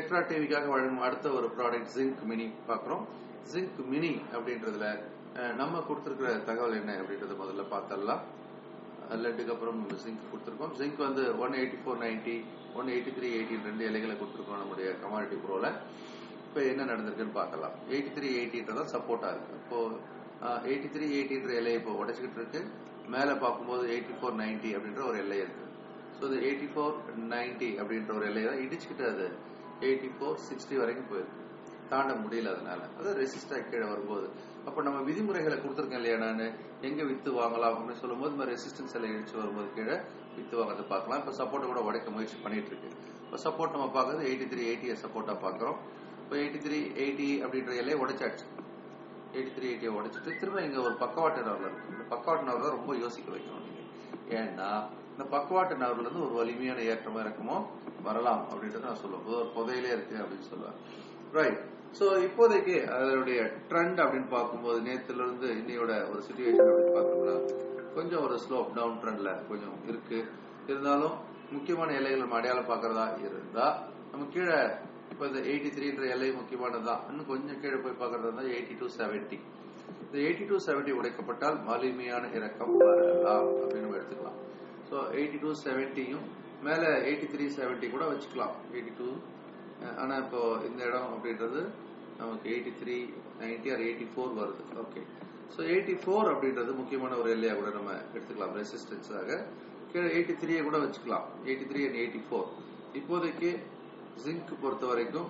Extra டிவிக்காக வழங்கும் அடுத்த ஒரு ப்ராடக்ட் ஜிங்க் மினி பார்க்குறோம். ஜிங்க் மினி அப்படின்றதுல நம்ம கொடுத்துருக்கிற தகவல் என்ன அப்படின்றத முதல்ல பார்த்தரலாம் லெட்டுக்கு அப்புறம் ஜிங்க் கொடுத்துருக்கோம். ஜிங்க் வந்து one eighty four ninety one eighty three eighteen ரெண்டு இலைகளை கொடுத்துருக்கோம் நம்முடைய கமாடிட்டி ப்ரோல இப்போ என்ன நடந்திருக்குன்னு பார்க்கலாம் எயிட்டி த்ரீ எயிட்டின்றதான் சப்போர்ட்டாக இருக்குது இப்போ எயிட்டி த்ரீ எயிட்டின்ற இலையை இப்போ உடைச்சிக்கிட்டு இருக்கு. மேலே பார்க்கும்போது எயிட்டி ஃபோர் நைன்டி அப்படின்ற ஒரு எல்லை இருக்கு. ஸோ இது எயிட்டி ஃபோர் நைன்டி அப்படின்ற ஒரு எல்லையை தான் இடிச்சுக்கிட்டு அது எயிட்டி ஃபோர் சிக்ஸ்டி வரைக்கும் போயிருக்கு. தாண்ட முடியல அதனால. அது ரெசிஸ்டா கீழே வரும்போது. அப்போ நம்ம விதிமுறைகளை கொடுத்துருக்கேன் இல்லையா நான்? எங்க வித்து வாங்கலாம் அப்படின்னு சொல்லும்போது இந்த ரெசிஸ்டன்ஸ் எல்லாம் இடிச்சு வரும்போது கீழே வித்து வாங்கறது பார்க்கலாம். இப்போ சப்போர்ட்டை கூட உடைக்க முயற்சி பண்ணிட்டு இருக்கு. இப்போ சப்போர்ட் நம்ம பார்க்கறது எயிட்டி த்ரீ எயிட்டியை சப்போர்ட்டா பார்க்குறோம். இப்போ எயிட்டி த்ரீ எயிட்டி அப்படின்ற எல்லையை உடைச்சாச்சு. எயிட்டி த்ரீ எயிட்டியை உடைச்சிட்டு திரும்ப இங்க ஒரு பக்கவாட்டு நவரில் இருக்கு. இந்த பக்கவாட்டு நவர் தான் ரொம்ப யோசிக்க வைக்கணும் நீங்க. ஏன்னா இந்த பக்குவாட்டு நவர்ல இருந்து ஒரு வலிமையான ஏற்றமோ இறக்கமோ வரலாம் அப்படின்றத நான் சொல்லுவேன். ஒரு புதையிலே இருக்கு அப்படின்னு சொல்லுவேன். ரைட் சோ இப்போதைக்கு அதனுடைய ட்ரெண்ட் அப்படின்னு பார்க்கும்போது நேத்துல இருந்து இன்னையோட ஒரு சுச்சுவேஷன் அப்படின்னு பார்த்தோம்னா கொஞ்சம் ஒரு ஸ்லோப் டவுன் ட்ரெண்ட்ல கொஞ்சம் இருக்கு. இருந்தாலும் முக்கியமான எல்லைகள் நம்ம அடையாளம் பார்க்கறதா இருந்தா நம்ம கீழே இப்போ இந்த எயிட்டி த்ரீன்ற எல்லை முக்கியமானதுதான் இன்னும் கொஞ்சம் கீழே போய் பார்க்கறது வந்து எயிட்டி டூ செவன்ட்டி இந்த எயிட்டி டூ செவன்ட்டி உடைக்கப்பட்டால் வலிமையான இறக்கம் வரலாம் அப்படின்னு நம்ம எடுத்துக்கலாம். ஸோ எயிட்டி டூ செவன்ட்டியும் மேலே எயிட்டி த்ரீ செவன்ட்டி கூட வச்சுக்கலாம். எயிட்டி டூ ஆனால் இப்போ இந்த இடம் அப்படின்றது நமக்கு eighty three ninety or eighty four வருது. ஓகே ஸோ எயிட்டி ஃபோர் அப்படின்றது முக்கியமான ஒரு எல்லையாக கூட நம்ம எடுத்துக்கலாம். ரெசிஸ்டன்ஸாக கீழே எயிட்டி த்ரீயை கூட வச்சுக்கலாம். Eighty three and eighty four இப்போதைக்கு ஜிங்க் பொறுத்த வரைக்கும்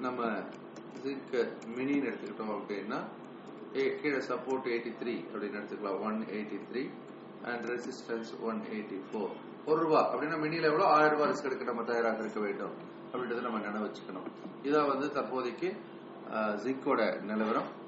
நம்ம ஜிங்க் மினின்னு எடுத்துக்கிட்டோம் அப்படின்னா ஏ- கீழே சப்போர்ட் எயிட்டி த்ரீ அப்படின்னு எடுத்துக்கலாம். One eighty three and resistance one eighty four ஒரு ரூபா. அப்படின்னா மினியில் எவ்வளோ ஆயிரம் ரூபாய் ரிஸ்க் எடுக்க நம்ம தயாராக இருக்க வேண்டும். அப்படின்றத நம்ம நினைவு வச்சுக்கணும். இதான் வந்து தற்போதைக்கு ஜிங்கோட நிலவரம்.